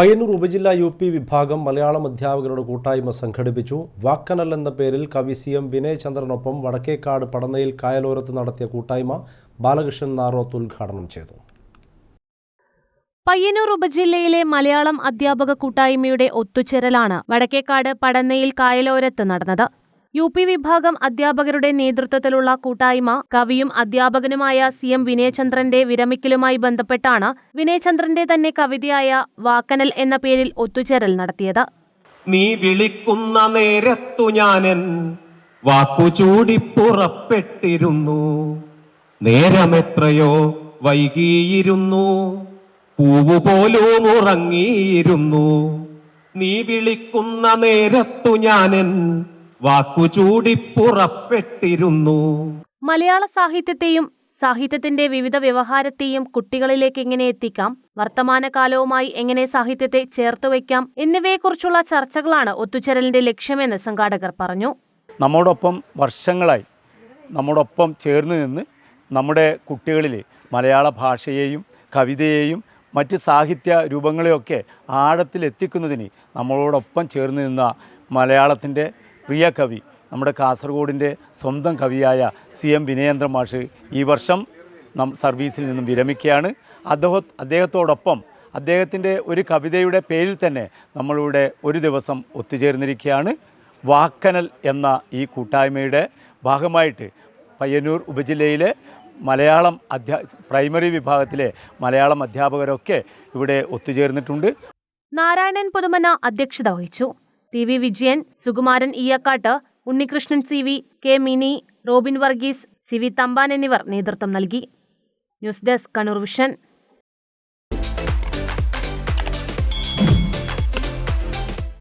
പയ്യന്നൂർ ഉപജില്ലാ U P വിഭാഗം മലയാളം അധ്യാപകരുടെ കൂട്ടായ്മ സംഘടിപ്പിച്ചു. വാക്കനൽ എന്ന പേരിൽ കവി സി എം വിനയചന്ദ്രനൊപ്പം വടക്കേക്കാട് പടന്നയിൽ കായലോരത്ത് നടത്തിയ കൂട്ടായ്മ ബാലകൃഷ്ണൻ നാറോത്ത് ഉദ്ഘാടനം ചെയ്തു. പയ്യന്നൂർ ഉപജില്ലയിലെ മലയാളം അധ്യാപക കൂട്ടായ്മയുടെ ഒത്തുചേരലാണ് വടക്കേക്കാട് പടന്നയിൽ കായലോരത്ത് നടന്നത്. യു പി വിഭാഗം അധ്യാപകരുടെ നേതൃത്വത്തിലുള്ള കൂട്ടായ്മ കവിയും അധ്യാപകനുമായ സി എം വിനയചന്ദ്രന്റെ വിരമിക്കലുമായി ബന്ധപ്പെട്ടാണ് വിനയചന്ദ്രന്റെ തന്നെ കവിതയായ വാക്കനൽ എന്ന പേരിൽ ഒത്തുചേരൽ നടത്തിയത്. നീ വിളിക്കുന്ന നേരത്തു ഞാനൻ വാക്കു ചൂടി പുറപ്പെട്ടിരുന്നു. നേരമെത്രയോ വൈകിയിരുന്നു. പൂവുപോലും ഉറങ്ങിയിരുന്നു. നീ വിളിക്കുന്ന നേരത്തു ഞാനൻ വാക്കു ചൂടി പുറപ്പെട്ടിരുന്നു മലയാള സാഹിത്യത്തെയും സാഹിത്യത്തിന്റെ വിവിധ വ്യവഹാരത്തെയും കുട്ടികളിലേക്ക് എങ്ങനെ എത്തിക്കാം? വർത്തമാനകാലവുമായി എങ്ങനെ സാഹിത്യത്തെ ചേർത്തുവയ്ക്കാം എന്നിവയെക്കുറിച്ചുള്ള ചർച്ചകളാണ് ഒത്തുചേരലിന്റെ ലക്ഷ്യമെന്ന് സംഘാടകർ പറഞ്ഞു. നമ്മോടൊപ്പം വർഷങ്ങളായി നമ്മോടൊപ്പം ചേർന്ന് നിന്ന് നമ്മുടെ കുട്ടികളിൽ മലയാള ഭാഷയെയും കവിതയെയും മറ്റ് സാഹിത്യ രൂപങ്ങളെയൊക്കെ ആഴത്തിലെത്തിക്കുന്നതിന് നമ്മളോടൊപ്പം ചേർന്ന് നിന്ന മലയാളത്തിന്റെ പ്രിയ കവി നമ്മുടെ കാസർഗോഡിന്റെ സ്വന്തം കവിയായ സി എം വിനയേന്ദ്ര മാഷ് ഈ വർഷം നം സർവീസിൽ നിന്നും വിരമിക്കുകയാണ്. അദ്ദേഹം അദ്ദേഹത്തോടൊപ്പം അദ്ദേഹത്തിന്റെ ഒരു കവിതയുടെ പേരിൽ തന്നെ നമ്മളിവിടെ ഒരു ദിവസം ഒത്തുചേർന്നിരിക്കുകയാണ്. വാക്കനൽ എന്ന ഈ കൂട്ടായ്മയുടെ ഭാഗമായിട്ട് പയ്യന്നൂർ ഉപജില്ലയിലെ മലയാളം അധ്യാ പ്രൈമറി വിഭാഗത്തിലെ മലയാളം അധ്യാപകരൊക്കെ ഇവിടെ ഒത്തുചേർന്നിട്ടുണ്ട്. നാരായണൻ പുതുമന അധ്യക്ഷത വഹിച്ചു. T V Vijayan Sukumaran Eeyakkad Unnikrishnan C V K Mini Robin Varghese C V Thampan എന്നിവർ നേതൃത്വം നൽകി. News desk Kannur vision.